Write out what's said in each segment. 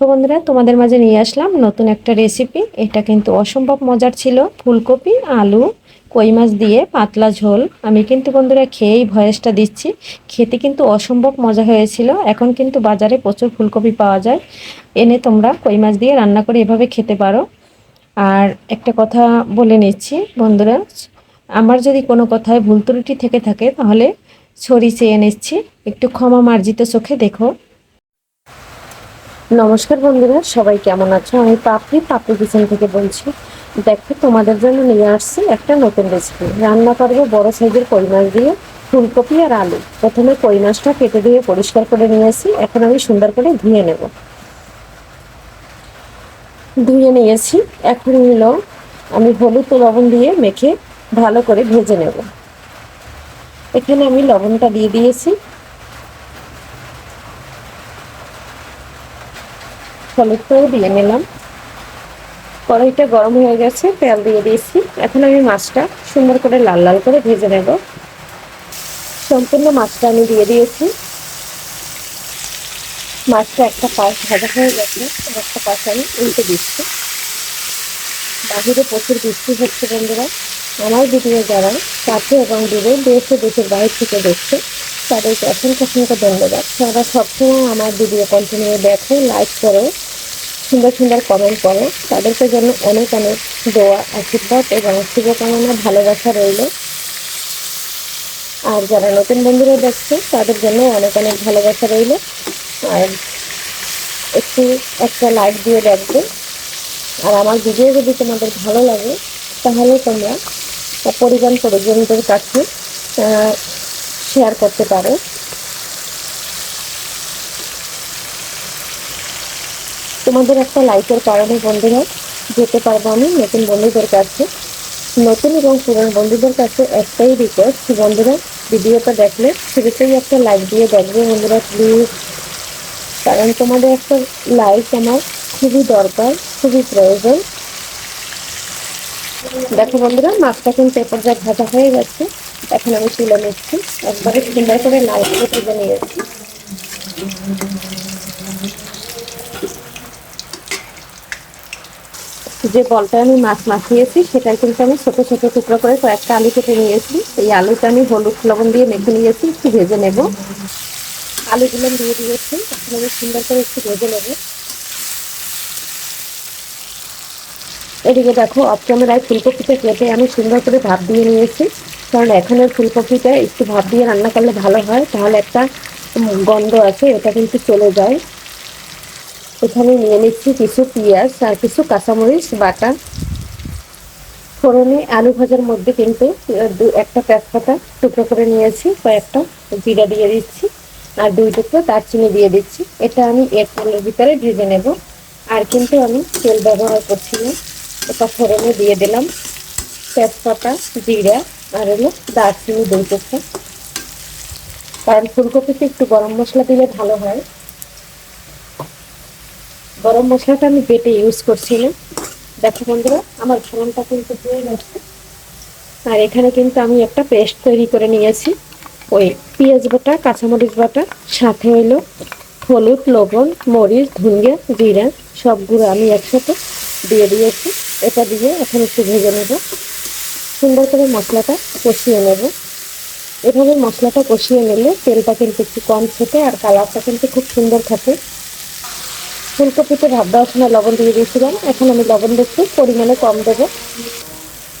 তো বন্ধুরা, তোমাদের মাঝে নিয়ে আসলাম নতুন একটা রেসিপি এটা কিন্তু অসম্ভব মজার ছিল। ফুলকপি, আলু, কই মাছ দিয়ে পাতলা ঝোল। আমি কিন্তু বন্ধুরা খেয়েই ভয়েসটা দিচ্ছি। খেতে কিন্তু অসম্ভব মজা হয়েছিল। এখন কিন্তু বাজারে প্রচুর ফুলকপি পাওয়া যায়। এনে তোমরা কই মাছ দিয়ে রান্না করে এভাবে খেতে পারো। আর একটা কথা বলে নিচ্ছি বন্ধুরা, আমার যদি কোনো কথায় ভুল ত্রুটি থেকে থাকে, তাহলে ছড়ি চেয়ে নিচ্ছি একটু ক্ষমা মার্জিত চোখে দেখো। নমস্কার বন্ধুরা, সবাই কেমন আছো? আমি পাপড়ি পাপড়ি কিচেন থেকে বলছি। দেখো, তোমাদের জন্য নিয়ে আসছি একটা নতুন রেসিপি রান্না করব বড় সাইজের কই মাছ দিয়ে, ফুলকপি আর আলু। প্রথমে কই মাছটা কেটে দিয়ে পরিষ্কার করে নিয়েছি এখন আমি সুন্দর করে ধুয়ে নেব। ধুয়ে নিয়েছি। এখন নিল আমি হলুদ লবণ দিয়ে মেখে ভালো করে ভেজে নেব। এখানে আমি লবণটা দিয়ে দিয়েছি। হলুদটাও দিয়ে নিলাম। কড়াইটা গরম হয়ে গেছে, তেল দিয়ে দিয়েছি। এখন আমি মাছটা সুন্দর করে লাল লাল করে ভেজে নেব। সম্পূর্ণ মাছটা আমি দিয়ে দিয়েছি। মাছটা একটা পাশ ভাজা হয়ে গেছে একটা পাশ আমি উল্টে দিচ্ছি। বাহিরে প্রচুর বৃষ্টি হচ্ছে বন্ধুরা। আমার ভিডিও যারা কাছে এবং দূরে দেশ, দেশের বাইরে থেকে দেখছে, তাদেরকে অসংখ্য অসংখ্য ধন্যবাদ। তারা সবসময় আমার ভিডিও কন্টিনিউ দেখো লাইক করো সুন্দর সুন্দর কমেন্ট করো। তাদেরকে জন্য অনেক অনেক দোয়া, আশীর্বাদ এবং শুভকামনা, ভালোবাসা রইল। আর যারা নতুন বন্ধুরা দেখছে, তাদের জন্য অনেক অনেক ভালোবাসা রইল। আর একটু একটা লাইক দিয়ে দেখবে আর আমার ভিডিও যদি তোমাদের ভালো লাগে, তাহলে তোমরা পরিবার পরিজনদের কাছে শেয়ার করতে পারো। তোমাদের একটা লাইকের কারণে বন্ধুরা যেতে পারব আমি নতুন বন্ধুদের কাছে। নতুন এবং পুরনো বন্ধুদের কাছে একটাই রিকোয়েস্ট বন্ধুরা, ভিডিওটা দেখলে শুরুতেই একটা লাইক দিয়ে দেখবে বন্ধুরা প্লিজ কারণ তোমাদের একটা লাইক আমার খুবই দরকার, খুবই প্রয়োজন। দেখো বন্ধুরা, মাছটা কিন্তু এ পর্যায়ে ভাজা হয়ে গেছে। এখন আমি তুলে নিচ্ছি। একবারে সুন্দর করে লাল করে তুলে নিয়েছি। যে বলটা আমি মাছ মাখিয়েছি, সেটাই কিন্তু আমি ছোটো ছোটো টুকরো করে কয়েকটা আলু কেটে নিয়েছি। এই আলুটা আমি হলুদ লবণ দিয়ে মেখে নিয়েছি, একটু ভেজে নেব। আলুগুলো দিয়ে দিয়েছি, এখন আমি সুন্দর করে একটু ভেজে নেব। এদিকে দেখো অফ ক্যামেরায় ফুলকপিটা কেটে আমি সুন্দর করে ভাত দিয়ে নিয়েছি। কারণ এখনের ফুলকপিটা একটু ভাত দিয়ে রান্না করলে ভালো হয়, তাহলে একটা গন্ধ আছে এটা কিন্তু চলে যায়। এখানে নিয়ে নিচ্ছি কিছু পেঁয়াজ আর কিছু কাঁচামরিচ, বাটা। ফোড়নে আলু ভাজার মধ্যে কিন্তু দু, একটা তেজপাতা টুকরো করে নিয়েছি, কয়েকটা জিরা দিয়ে দিচ্ছি আর দুই টুকরো দারচিনি দিয়ে দিচ্ছি। এটা আমি এক তেলের ভিতরে ভেজে নেব। আর কিন্তু আমি তেল ব্যবহার করছি না। এটা ফোড়নে দিয়ে দিলাম। তেজপাতা, জিরা আর হলো দারচিনি দুই টুকরো। কারণ ফুলকপিতে একটু গরম মশলা দিলে ভালো হয়। গরম মশলাটা আমি বেটে ইউজ করছিলাম। দেখো বন্ধুরা, আমার ফোড়নটা কিন্তু গেছে। আর এখানে কিন্তু আমি একটা পেস্ট তৈরি করে নিয়েছি। ওই পেঁয়াজ বাটা, কাঁচামরিচ বাটা, সাথে হইল হলুদ, লবণ, মরিচ ধুঙ্গা জিরা সবগুলো আমি একসাথে দিয়ে দিয়েছি। এটা দিয়ে এখন একটু ভেজে নেব। সুন্দর করে মশলাটা কষিয়ে নেব। এভাবে মশলাটা কষিয়ে নিলে তেলটা কিন্তু একটু কম ছেটে আর কালারটা কিন্তু খুব সুন্দর থাকে। ফুলকপিতে ভাত দেওয়ার সময় লবণ দিয়ে দিয়েছিলাম। এখন আমি লবণ দেখছি, পরিমাণে কম দেবো।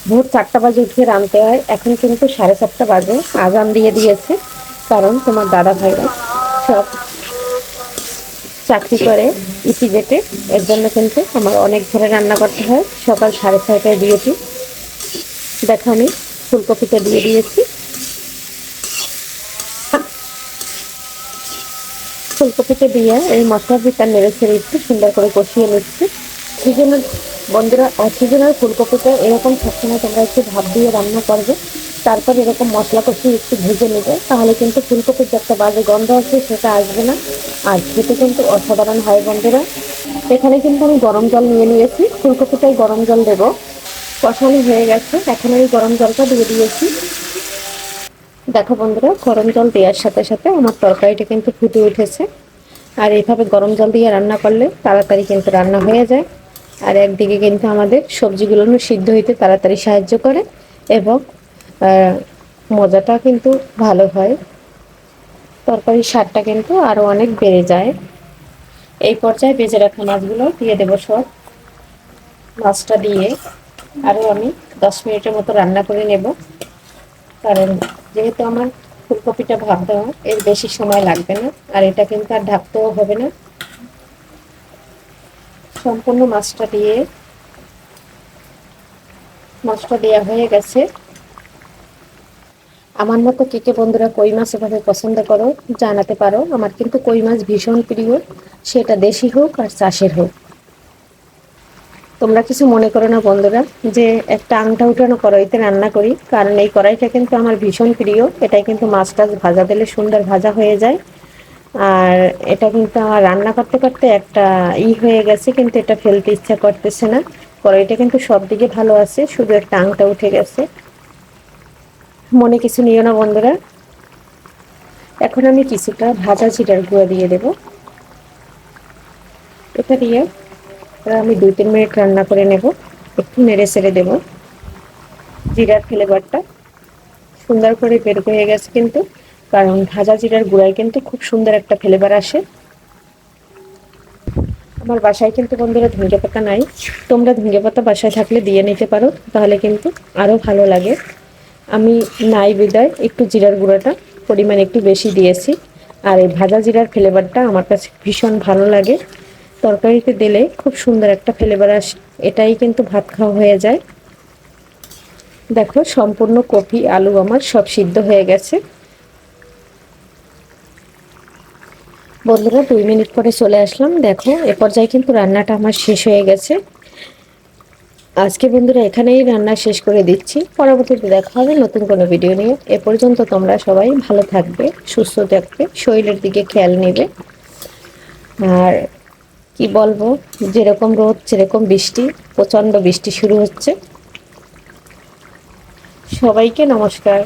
ভোর চারটা বাজে উঠিয়ে রাঁধতে হয়। এখন কিন্তু সাড়ে চারটা বাজে, আজান দিয়ে দিয়েছে, কারণ তোমার দাদা ভাইরা সব চাকরি করে ইপি জেটে এর জন্য কিন্তু আমার অনেক ঘরে রান্না করতে হয়। সকাল সাড়ে ছয়টায় দিয়েছি। দেখো আমি ফুলকপিটা দিয়ে দিয়েছি। ফুলকপিতে দিয়ে এই মশলার ভিতর নেড়ে ছেড়ে একটু সুন্দর করে কষিয়ে নিচ্ছি। সিজনের বন্ধুরা সিজনের ফুলকপিটা এরকম সবসময় তোমরা একটু ভাব দিয়ে রান্না করবে। তারপর এরকম মশলা কষিয়ে একটু ভেজে নেবে। তাহলে কিন্তু ফুলকপির যে একটা বাজে গন্ধ আছে, সেটা আসবে না। আর খেতে কিন্তু অসাধারণ হয় বন্ধুরা। এখানে কিন্তু আমি গরম জল নিয়ে নিয়েছি। ফুলকপিটাই গরম জল দেবো। কষানো হয়ে গেছে। এখন আমি গরম জলটা দিয়ে দিয়েছি। দেখো বন্ধুরা, গরম জল দেওয়ার সাথে সাথে আমার তরকারিটা কিন্তু ফুটে উঠেছে। আর এইভাবে গরম জল দিয়ে রান্না করলে তাড়াতাড়ি কিন্তু রান্না হয়ে যায়। আর একদিকে কিন্তু আমাদের সবজিগুলো সিদ্ধ হইতে তাড়াতাড়ি সাহায্য করে এবং মজাটা কিন্তু ভালো হয়। তরকারির স্বাদটা কিন্তু আরও অনেক বেড়ে যায়। এই পর্যায়ে বেজে রাখা মাছগুলো দিয়ে দেবো সব। মাছটা দিয়ে আরও আমি দশ মিনিটের মতো রান্না করে নেব। কারণ যেহেতু আমার ফুলকপিটা ভাব দেওয়া, এর বেশি সময় লাগবে না, আর এটা কিন্তু আর ঢাকতেও হবে না। সম্পূর্ণ মাছটা দিয়ে, মাছটা দেওয়া হয়ে গেছে। আমার মতো কে কে বন্ধুরা কই মাছ এভাবে পছন্দ করো, জানাতে পারো। আমার কিন্তু কই মাছ ভীষণ প্রিয়। সেটা দেশি হোক আর চাষের হোক। তোমরা কিছু মনে করো না বন্ধুরা, যে একটা আংটা উঠানো কড়াইতে রান্না করি, কারণ এই কড়াইটা কিন্তু আমার ভীষণ প্রিয়, এটাই কিন্তু মাছ টাছ ভাজা দিলে সুন্দর ভাজা হয়ে যায়। আর এটা কিন্তু আমার রান্না করতে করতে একটা ই হয়ে গেছে, কিন্তু এটা ফেলতে ইচ্ছা করতেছে না। কড়াইটা কিন্তু সব দিকে ভালো আছে, শুধু একটা আংটা উঠে গেছে। মনে কিছু নিও না বন্ধুরা। এখন আমি কিছুটা ভাজা জিরার গুঁড়া দিয়ে দেব। এটা দিয়ে আমি দুই, তিন মিনিট রান্না করে নেব। একটু নেড়ে ছেড়ে দেবো। জিরার ফ্লেভারটা সুন্দর করে বের হয়ে গেছে কিন্তু, কারণ ভাজা জিরার গুঁড়ায় কিন্তু খুব সুন্দর একটা ফ্লেভার আসে। আমার বাসায় কিন্তু বন্ধুরা ধনিয়া পাতা নাই। তোমরা ধনিয়া পাতা বাসায় থাকলে দিয়ে নিতে পারো, তাহলে কিন্তু আরও ভালো লাগে। আমি নাই বিদায়, একটু জিরার গুঁড়োটা পরিমাণ একটু বেশি দিয়েছি। আর এই ভাজা জিরার ফ্লেভারটা আমার কাছে ভীষণ ভালো লাগে। তরকারিতে দিলে খুব সুন্দর একটা ফ্লেভার আসে। এটাই কিন্তু ভাত খাওয়া হয়ে যায়। দেখো, সম্পূর্ণ কপি আলু আমার সব সিদ্ধ হয়ে গেছে। বন্ধুরা, দুই মিনিট পরে চলে আসলাম। দেখো, এ পর্যায়ে কিন্তু রান্নাটা আমার শেষ হয়ে গেছে। আজকে বন্ধুরা, এখানেই রান্না শেষ করে দিচ্ছি। পরবর্তীতে দেখা হবে নতুন কোনো ভিডিও নিয়ে। এ পর্যন্ত তোমরা সবাই ভালো থাকবে, সুস্থ থাকবে, শরীরের দিকে খেয়াল নেবে। আর কি বলব? যেরকম রোদ সেরকম বৃষ্টি প্রচণ্ড বৃষ্টি শুরু হচ্ছে। সবাইকে নমস্কার।